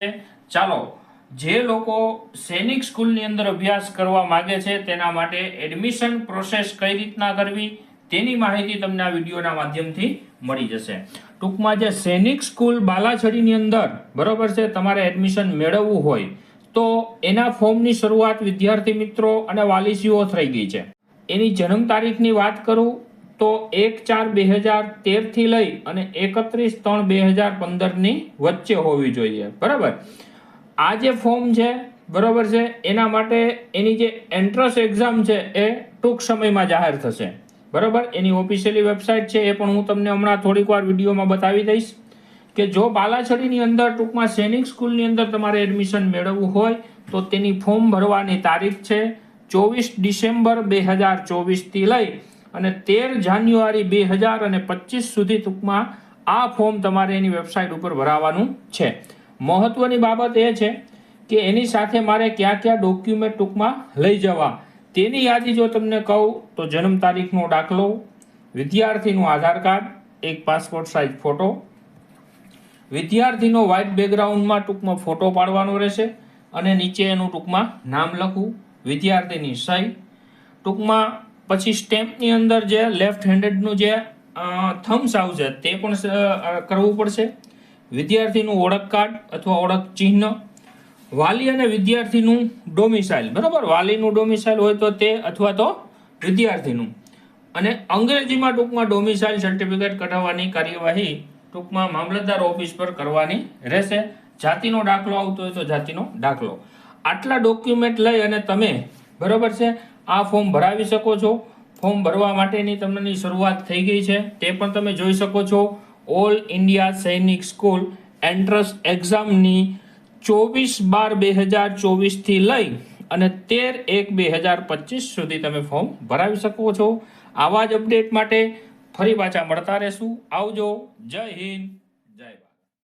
ચાલો, જે લોકો સૈનિક સ્કૂલની અંદર અભ્યાસ કરવા માંગે છે તેના માટે એડમિશન પ્રોસેસ કઈ રીતના કરવી તેની માહિતી તમને આ વિડીયોના માધ્યમથી મળી જશે. ટૂંકમાં જે સૈનિક સ્કૂલ બાલાછડીની અંદર, બરોબર છે, તમારે એડમિશન મેળવવું હોય, તો એના ફોર્મની શરૂઆત વિદ્યાર્થી મિત્રો અને વાલીસીઓ થઈ ગઈ છે. એની જન્મ તારીખની વાત કરું તો એક ચાર બે હજાર તેરથી લઈ અને એકત્રીસ ત્રણ બે હજાર પંદરની વચ્ચે હોવી જોઈએ. બરાબર? આ જે ફોર્મ છે, બરોબર છે, એના માટે એની જે એન્ટ્રન્સ એક્ઝામ છે એ ટૂંક સમયમાં જાહેર થશે. બરોબર? એની ઓફિશિયલી વેબસાઇટ છે, એ પણ હું તમને હમણાં થોડીક વાર વિડીયોમાં બતાવી દઈશ કે જો બાલાછડીની અંદર ટૂંકમાં સૈનિક સ્કૂલની અંદર તમારે એડમિશન મેળવવું હોય, તો તેની ફોર્મ ભરવાની તારીખ છે ચોવીસ ડિસેમ્બર બે હજાર ચોવીસથી લઈ અને તેર જાન્યુઆરી બે હજાર અને પચીસ સુધી ટૂંકમાં આ ફોર્મ તમારે એની વેબસાઇટ ઉપર ભરાવાનું છે. મહત્વની બાબત એ છે કે એની સાથે મારે કયા કયા ડોક્યુમેન્ટ ટૂંકમાં લઈ જવા. તેની યાદી જો તમને કહું તો જન્મ તારીખનો દાખલો, વિદ્યાર્થીનું આધાર કાર્ડ, એક પાસપોર્ટ સાઇઝ ફોટો વિદ્યાર્થીનો વ્હાઇટ બેકગ્રાઉન્ડમાં ટૂંકમાં ફોટો પાડવાનો રહેશે અને નીચે એનું ટૂંકમાં નામ લખવું, વિદ્યાર્થીની સહી ટૂંકમાં પછી સ્ટેમ્પની અંદર જે લેફ્ટ હેન્ડેડનું જે થમ્સ આવશે તે પણ કરવું પડશે. વિદ્યાર્થીનું ઓળખ કાર્ડ અથવા ઓળખ ચિહ્ન. વાલી અને વિદ્યાર્થીનું ડોમિસાઇલ બરાબર? વાલીનું ડોમિસાઇલ હોય તો તે અથવા તો વિદ્યાર્થીનું. અને અંગ્રેજીમાં ટૂંકમાં ડોમિસાઇલ સર્ટિફિકેટ કઢાવવાની કાર્યવાહી ટૂંકમાં મામલતદાર ઓફિસ પર કરવાની રહેશે. જાતિનો દાખલો આવતો હોય તો જાતિનો દાખલો. આટલા ડોક્યુમેન્ટ લઈ અને તમે, બરાબર છે? આ ફોર્મ ભરાવી શકો છો. ફોર્મ ભરવા માટેની તમને શરૂઆત થઈ ગઈ છે. તે પણ તમે જોઈ શકો છો. ઓલ ઇન્ડિયા સૈનિક સ્કૂલ એન્ટ્રન્સ એક્ઝામની ચોવીસ બાર બે હજાર ચોવીસથી લઈ અને તેર એક બે હજાર પચીસ સુધી તમે ફોર્મ ભરાવી શકો છો. આવા જ અપડેટ માટે ફરી પાછા મળતા રહેશું. આવજો. જય હિન્દ. જય ભારત.